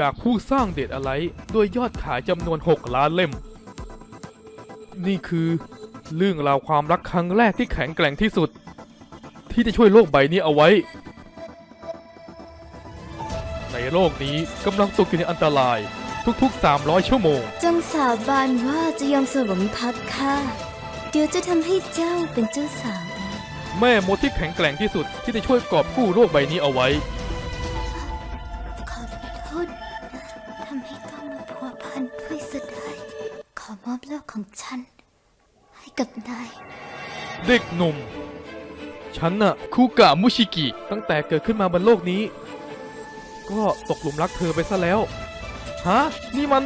จากผู้สร้างเดดอะไรด้วยยอดขายจำนวน 6 ล้านเล่ม นี่คือเรื่องราวความรักครั้งแรกที่แข็งแกร่งที่สุด ที่จะช่วยโลกใบนี้เอาไว้ ในโลกนี้กำลังตกอยู่ในอันตราย ทุกๆ 300 ชั่วโมง จงสาบานว่าจะยอมสวมพักค่ะ เดี๋ยวจะทำให้เจ้าเป็นเจ้าสาวเองแม่มดที่แข็งแกร่งที่สุดที่จะช่วยกอบกู้โลกใบนี้เอาไว้ อมอบโลกของฉัน ให้กับนาย เด็กหนุ่ม ฉันน่ะคูกะมุชิกิ ตั้งแต่เกิดขึ้นมาบนโลกนี้ ก็ตกหลุมรักเธอไปซะแล้ว ฮะ นี่มัน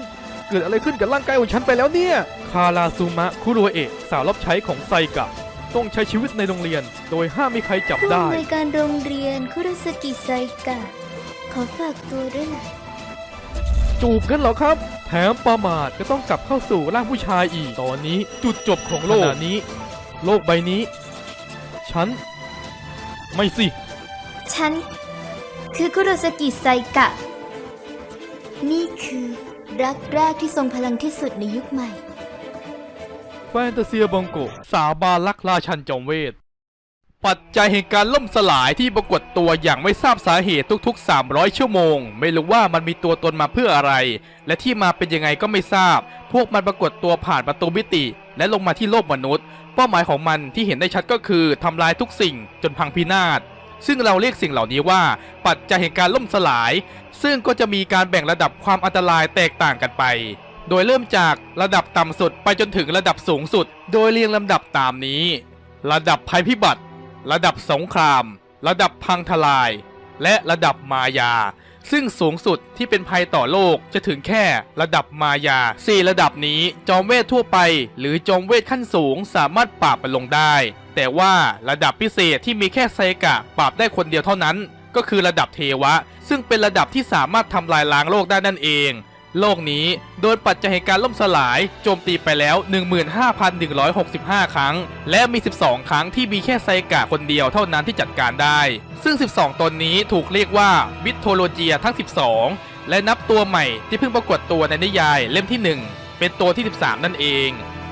เกิดอะไรขึ้นกับร่างกายของฉันไปแล้วเนี่ย คาราซูมะคุโรเอะสาวรับใช้ของไซกะ ต้องใช้ชีวิตในโรงเรียน โดยห้ามมีใครจับผู้ได้ อำนวยการโรงเรียนคุรุสกิไซกะ ขอฝากตัวด้วยนะจูบกันเหรอครับ แถมประมาทก็ต้องกลับเข้าสู่ร่างผู้ชายอีก ตอนนี้จุดจบของโลกขณะนี้ โลกใบนี้ ฉัน ไม่สิ ฉัน คือคุโรสกิไซกะ นี่คือรักแรกที่ทรงพลังที่สุดในยุคใหม่ แฟนตาเซียบองโกะสาบานรักราชันจอมเวท ปัจจัยแห่งการล่มสลายที่ปรากฏตัวอย่างไม่ทราบสาเหตุทุกๆ 300 ชั่วโมง ไม่รู้ว่ามันมีตัวตนมาเพื่ออะไร และที่มาเป็นยังไงก็ไม่ทราบ พวกมันปรากฏตัวผ่านประตูมิติ และลงมาที่โลกมนุษย์ เป้าหมายของมันที่เห็นได้ชัดก็คือทำลายทุกสิ่งจนพังพินาศซึ่งเราเรียกสิ่งเหล่านี้ว่า ปัจจัยแห่งการล่มสลาย ซึ่งก็จะมีการแบ่งระดับความอันตรายแตกต่างกันไป โดยเริ่มจากระดับต่ำสุดไปจนถึงระดับสูงสุด โดยเรียงลำดับตามนี้ ระดับภัยพิบัติ ระดับสงคราม ระดับพังทลาย และระดับมายา ซึ่งสูงสุดที่เป็นภัยต่อโลกจะถึงแค่ระดับมายา 4 ระดับนี้จอมเวททั่วไป หรือจอมเวทขั้นสูงสามารถปราบมันลงได้ แต่ว่าระดับพิเศษที่มีแค่ไซกะปราบได้คนเดียวเท่านั้น ก็คือระดับเทวะ ซึ่งเป็นระดับที่สามารถทำลายล้างโลกได้นั่นเอง โลกนี้โดนปัจจัยแห่งการล่มสลายโจมตีไปแล้ว 15,165 ครั้ง และมี 12 ครั้งที่มีแค่ไซกะคนเดียวเท่านั้นที่จัดการได้ ซึ่ง 12 ตนนี้ถูกเรียกว่าวิทโทโลเจียทั้ง 12 และนับตัวใหม่ที่เพิ่งปรากฏตัวในนิยายเล่มที่ 1 เป็นตัวที่ 13 นั่นเอง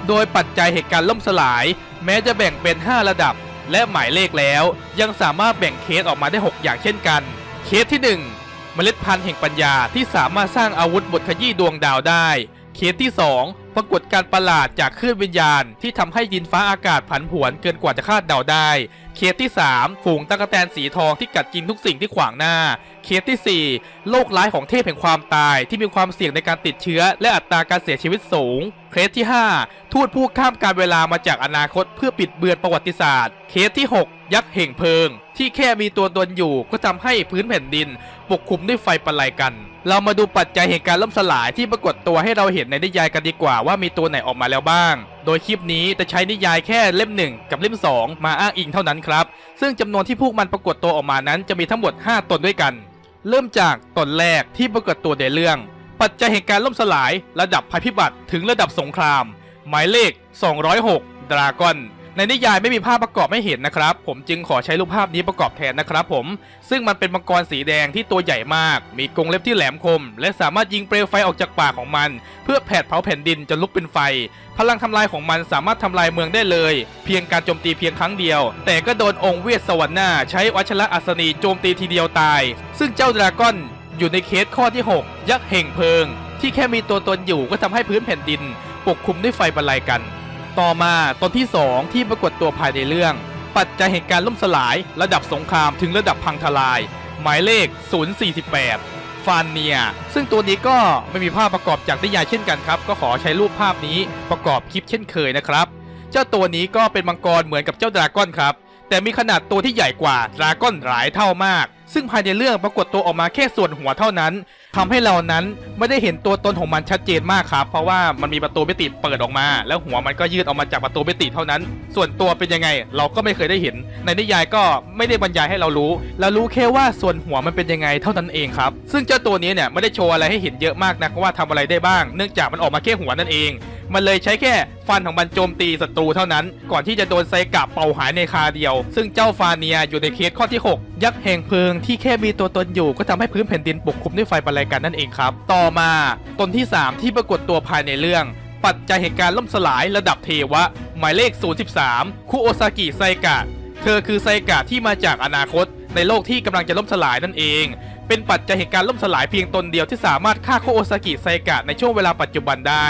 โดยปัจจัยเหตุการณ์ล่มสลาย แม้จะแบ่งเป็น 5 ระดับ และหมายเลขแล้ว ยังสามารถแบ่งเคสออกมาได้ 6 อย่างเช่นกัน เคสที่ 1 เมล็ดพันธุ์แห่งปัญญาที่สามารถสร้างอาวุธบทขยี้ดวงดาวได้ เคสที่ 2 ปรากฏการประหลาดจากคลื่นวิญญาณ ที่ทำให้ดินฟ้าอากาศผันผวนเกินกว่าจะคาดเดาได้ เคสที่ 3 ฝูงตะกแตนสีทองที่กัดกินทุกสิ่งที่ขวางหน้า เคสทีสี่ 4 โรคร้ายของเทพแห่งความตายที่มีความเสี่ยงในการติดเชื้อ และอัตราการเสียชีวิตสูง เคสที่ 5 ทูตผู้ข้ามการเวลามาจากอนาคตเพื่อปิดเบือนประวัติศาสตร์ เคสที่ 6 ยักษ์เห่งเพลิง ที่แค่มีตัวตนอยู่ก็ทำให้พื้นแผ่นดิน ปกคลุมด้วยไฟประไลกัน เรามาดูปัจจัยเหตุการณ์ล่มสลายที่ปรากฏตัวให้เราเห็นในนิยายกันดีกว่าว่ามีตัวไหนออกมาแล้วบ้าง โดยคลิปนี้จะใช้นิยายแค่เล่ม 1 กับเล่ม 2 มาอ้างอิงเท่านั้นครับ ซึ่งจำนวนที่พวกมันปรากฏตัวออกมานั้นจะมีทั้งหมด 5 ตนด้วยกัน เริ่มจากตนแรกที่ปรากฏตัวในเรื่อง ปัจจัยเหตุการณ์ล่มสลาย ระดับภัยพิบัติถึงระดับสงคราม หมายเลข 206ดราก้อน ในนิยายไม่มีภาพประกอบให้เห็นนะครับ ผมจึงขอใช้รูปภาพนี้ประกอบแทนนะครับผม ซึ่งมันเป็นมังกรสีแดงที่ตัวใหญ่มาก มีกรงเล็บที่แหลมคม และสามารถยิงเปลวไฟออกจากปากของมัน เพื่อแผดเผาแผ่นดินจนลุกเป็นไฟ พลังทำลายของมันสามารถทำลายเมืองได้เลย เพียงการโจมตีเพียงครั้งเดียว แต่ก็โดนองค์เวสสวรรค์หน้าใช้วัชระอัศนีโจมตีทีเดียวตาย ซึ่งเจ้าดราก้อนอยู่ในเคสข้อที่ 6 ยักษ์เห่งเพลิง ที่แค่มีตัวตนอยู่ก็ทำให้พื้นแผ่นดิน ปกคลุมด้วยไฟบรรลัยกัน ต่อมาตอนที่ 2 ที่ปรากฏตัวภายในเรื่อง ปัจจัยแห่งการณ์ล่มสลาย ระดับสงครามถึงระดับพังทลาย หมายเลข 048 ฟานเนีย ซึ่งตัวนี้ก็ไม่มีภาพประกอบจากนิยายเช่นกันครับ ก็ขอใช้รูปภาพนี้ประกอบคลิปเช่นเคยนะครับ เจ้าตัวนี้ก็เป็นมังกรเหมือนกับเจ้าดราก้อนครับ แต่มีขนาดตัวที่ใหญ่กว่าดราก้อนหลายเท่ามาก ซึ่งภายในเรื่องปรากฏตัวออกมาแค่ส่วนหัวเท่านั้น ทำให้เรานั้นไม่ได้เห็นตัวตนของมันชัดเจนมากครับ เพราะว่ามันมีประตูมิติเปิดออกมา แล้วหัวมันก็ยืดออกมาจากประตูมิติเท่านั้น ส่วนตัวเป็นยังไง เราก็ไม่เคยได้เห็น ในนิยายก็ไม่ได้บรรยายให้เรารู้เรารู้แค่ว่าส่วนหัวมันเป็นยังไงเท่านั้นเองครับ ซึ่งเจ้าตัวนี้เนี่ยไม่ได้โชว์อะไรให้เห็นเยอะมากนะว่าทำอะไรได้บ้าง เนื่องจากมันออกมาแค่หัวนั่นเอง มันเลยใช้แค่ฟันของมันโจมตีศัตรูเท่านั้น ก่อนที่จะโดนไซกะเป่าหายในคาเดียว ซึ่งเจ้าฟาเนียอยู่ในเคสข้อที่ 6 ยักษ์แห่งเพลิงที่แค่มีตัวตนอยู่ก็ทำให้พื้นแผ่นดินปกคลุมด้วยไฟประไลกันนั่นเองครับ ต่อมาตนที่ 3 ที่ปรากฏตัวภายในเรื่อง ปัจจัยเหตุการณ์ล่มสลายระดับเทวะ หมายเลข 013 คุโอซากิไซกะ เธอคือไซกะที่มาจากอนาคต ในโลกที่กำลังจะล่มสลายนั่นเองเป็นปัจจัยเหตุการณ์ล่มสลายเพียงตนเดียวที่สามารถฆ่าโคโอซากิไซกะในช่วงเวลาปัจจุบันได้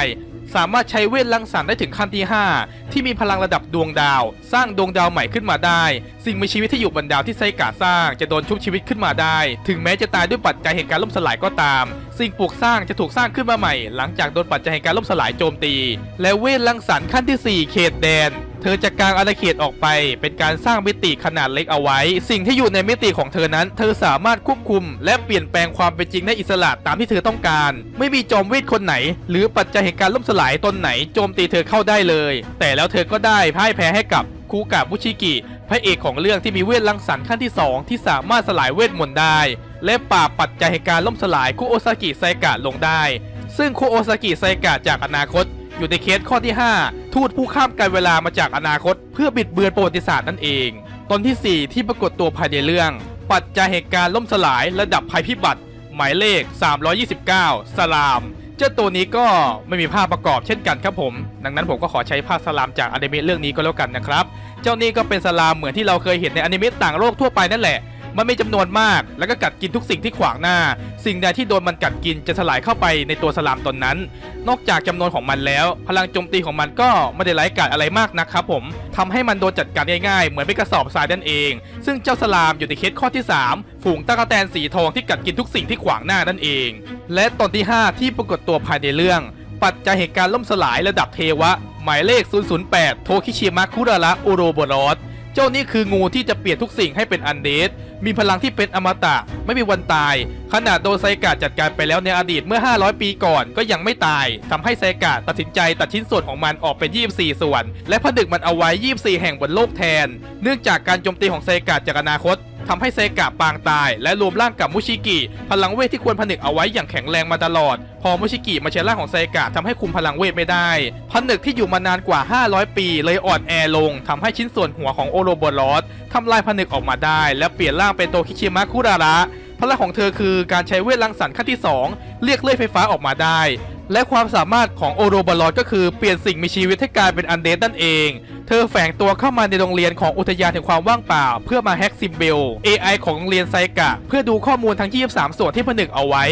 สามารถใช้เวทลังสรรได้ถึงขั้นที่ 5 ที่มีพลังระดับดวงดาว สร้างดวงดาวใหม่ขึ้นมาได้ สิ่งมีชีวิตที่อยู่บนดาวที่ไซกาสร้างจะโดนชุบชีวิตขึ้นมาได้ ถึงแม้จะตายด้วยปัจจัยเหตุการณ์ล่มสลายก็ตาม สิ่งปลูกสร้างจะถูกสร้างขึ้นมาใหม่ หลังจากโดนปัจจัยเหตุการณ์ล่มสลายโจมตี และเวทลังสรรขั้นทีสี่4 เขตแดน เธอจะกางอาณาเขตออกไป เป็นการสร้างมิติขนาดเล็กเอาไว้ สิ่งที่อยู่ในมิติของเธอนั้น เธอสามารถควบคุม และเปลี่ยนแปลงความเป็นจริงได้อิสระตามที่เธอต้องการ ไม่มีจอมเวทคนไหน หรือปัจจัยเหตุการณ์ล่มสลายตนไหนโจมตีเธอเข้าได้เลย แต่แล้วเธอก็ได้พ่ายแพ้ให้กับคูกะบุชิกิพระเอกของเรื่องที่มีเวทลังสรรค์ขั้นที่ 2 ที่สามารถสลายเวทมนต์ได้ และปราบปัจจัยเหตุการณ์ล่มสลายคุโอซากิไซกะลงได้ ซึ่งคุโอซากิไซกะจากอนาคต อยู่ในเคสข้อที่ 5 ทูตผู้ข้ามการเวลามาจากอนาคต เพื่อบิดเบือนประวัติศาสตร์นั่นเอง ตอนที่ 4 ที่ปรากฏตัวภายในเรื่อง ปัจจัยเหตุการณ์ล่มสลายระดับภัยพิบัติ หมายเลข 329 สลามเจ้าตัวนี้ก็ไม่มีภาพประกอบเช่นกันครับผม ดังนั้นผมก็ขอใช้ภาพสลามจากอนิเมะเรื่องนี้ก็แล้วกันนะครับ เจ้านี่ก็เป็นสลามเหมือนที่เราเคยเห็นในอนิเมะต่างโลกทั่วไปนั่นแหละ มันมีจำนวนมาก แล้วก็กัดกินทุกสิ่งที่ขวางหน้า สิ่งใดที่โดนมันกัดกินจะสลายเข้าไปในตัวสลามตนนั้น นอกจากจำนวนของมันแล้ว พลังโจมตีของมันก็ไม่ได้ไร้กาจอะไรมากนะครับผมทำให้มันโดนจัดการง่ายๆ เหมือนเป็นกระสอบทรายนั่นเอง ซึ่งเจ้าสลามอยู่ในเคสข้อที่ 3 ฝูงตะกแตนสีทองที่กัดกินทุกสิ่งที่ขวางหน้านั่นเอง และตอนที่ 5 ที่ปรากฏตัวภายในเรื่อง ปัจจัยเหตุการณ์ล่มสลายระดับเทวะ หมายเลข 008 โทคิชิมะคุระระโอโรโบรอส เจ้านี่คืองูที่จะเปลี่ยนทุกสิ่งให้เป็นอันเดดมีพลังที่เป็นอมตะ ไม่มีวันตาย ขนาดโดนไซกาจัดการไปแล้วในอดีตเมื่อ 500 ปีก่อนก็ยังไม่ตายทำให้ไซกาตัดสินใจตัดชิ้นส่วนของมันออกเป็น 24 ส่วน และผนึกมันเอาไว้ 24 แห่งบนโลกแทน เนื่องจากการโจมตีของไซกาจากอนาคต ทำให้ไซกะปางตาย และรวมร่างกับมุชิกิ พลังเวทที่ควรผนึกเอาไว้อย่างแข็งแรงมาตลอด พอมุชิกิมาใช้ร่างของไซกะทำให้คุมพลังเวทไม่ได้ ผนึกที่อยู่มานานกว่า 500 ปี เลยอ่อนแอลงทำให้ชิ้นส่วนหัวของโอโรโบรอสทำลายผนึกออกมาได้ และเปลี่ยนร่างเป็นโตคิชิมะคุระระพลังของเธอคือการใช้เวทลังสรรค์ขั้นที่ 2 เรียกเลื่อยไฟฟ้าออกมาได้ และความสามารถของโอโรบาลอดก็คือเปลี่ยนสิ่งมีชีวิตให้กลายเป็นอันเดดนั่นเอง เธอแฝงตัวเข้ามาในโรงเรียนของอุทยานแห่งความว่างเปล่า เพื่อมาแฮ็กซิมเบล AI ของโรงเรียนไซกะ เพื่อดูข้อมูลทั้ง 23 ส่วนที่ผนึกเอาไว้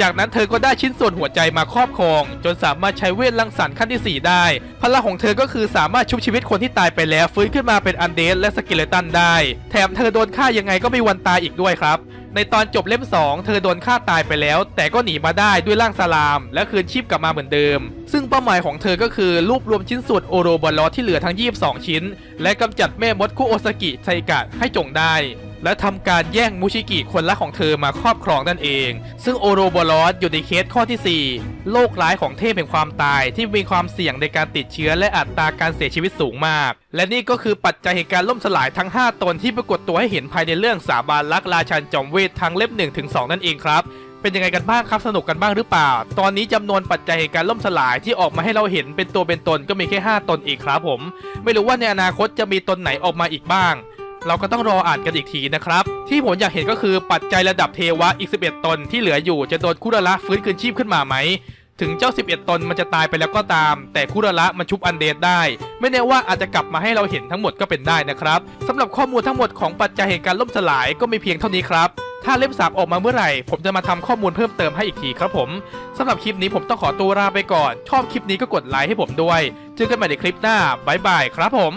จากนั้นเธอก็ได้ชิ้นส่วนหัวใจมาครอบครอง จนสามารถใช้เวทลังสรรค์ขั้นที่ 4 ได้ พลังของเธอก็คือสามารถชุบชีวิตคนที่ตายไปแล้วฟื้นขึ้นมาเป็นอันเดดและสเกเลตันได้ แถมเธอโดนฆ่ายังไงก็ไม่วันตายอีกด้วยครับในตอนจบเล่ม 2 เธอโดนฆ่าตายไปแล้ว แต่ก็หนีมาได้ด้วยร่างสลาม และคืนชีพกลับมาเหมือนเดิม ซึ่งเป้าหมายของเธอก็คือรวบรวมชิ้นส่วนโอโรบอลอที่เหลือทั้ง2 ชิ้น และกำจัดแม่มดคุโอซากิไซกะให้จงได้ และทำการแย่งมูชิกิคนรักของเธอมาครอบครองนั่นเอง ซึ่งโอโรบอลอสอยู่ในเคสข้อที่ 4 โรคร้ายของเทพแห่งความตายที่มีความเสี่ยงในการติดเชื้อและอัตราการเสียชีวิตสูงมาก และนี่ก็คือปัจจัยเหตุการณ์ล่มสลายทั้ง 5 ตนที่ปรากฏตัวให้เห็นภายในเรื่องสาบานรักราชันจอมเวททั้งเล่ม1ถึง2นั่นเองครับ เป็นยังไงกันบ้างครับสนุกกันบ้างหรือเปล่า ตอนนี้จำนวนปัจจัยเหตุการล่มสลายที่ออกมาให้เราเห็นเป็นตัวเป็นตนก็มีแค่ 5 ตนอีกครับผม ไม่รู้ว่าในอนาคตจะมีตนไหนออกมาอีกบ้าง เราก็ต้องรออ่านกันอีกทีนะครับ ที่ผมอยากเห็นก็คือปัจจัยระดับเทวะอีก 11 ตนที่เหลืออยู่จะโดนคุระละฟื้นคืนชีพขึ้นมาไหมถึงเจ้า 11 ตนมันจะตายไปแล้วก็ตาม แต่คุระละมันชุบอันเดดได้ ไม่แน่ว่าอาจจะกลับมาให้เราเห็นทั้งหมดก็เป็นได้นะครับสำหรับข้อมูลทั้งหมดของปัจจัยเหตุการณ์ล่มสลายก็มีเพียงเท่านี้ครับ ถ้าเล่มสามออกมาเมื่อไหร่ ผมจะมาทำข้อมูลเพิ่มเติมให้อีกทีครับผมสำหรับคลิปนี้ผมต้องขอตัวลาไปก่อน ชอบคลิปนี้ก็กดไลค์ให้ผมด้วยเจอกันใหม่ในคลิปหน้าบ๊ายบายครับผม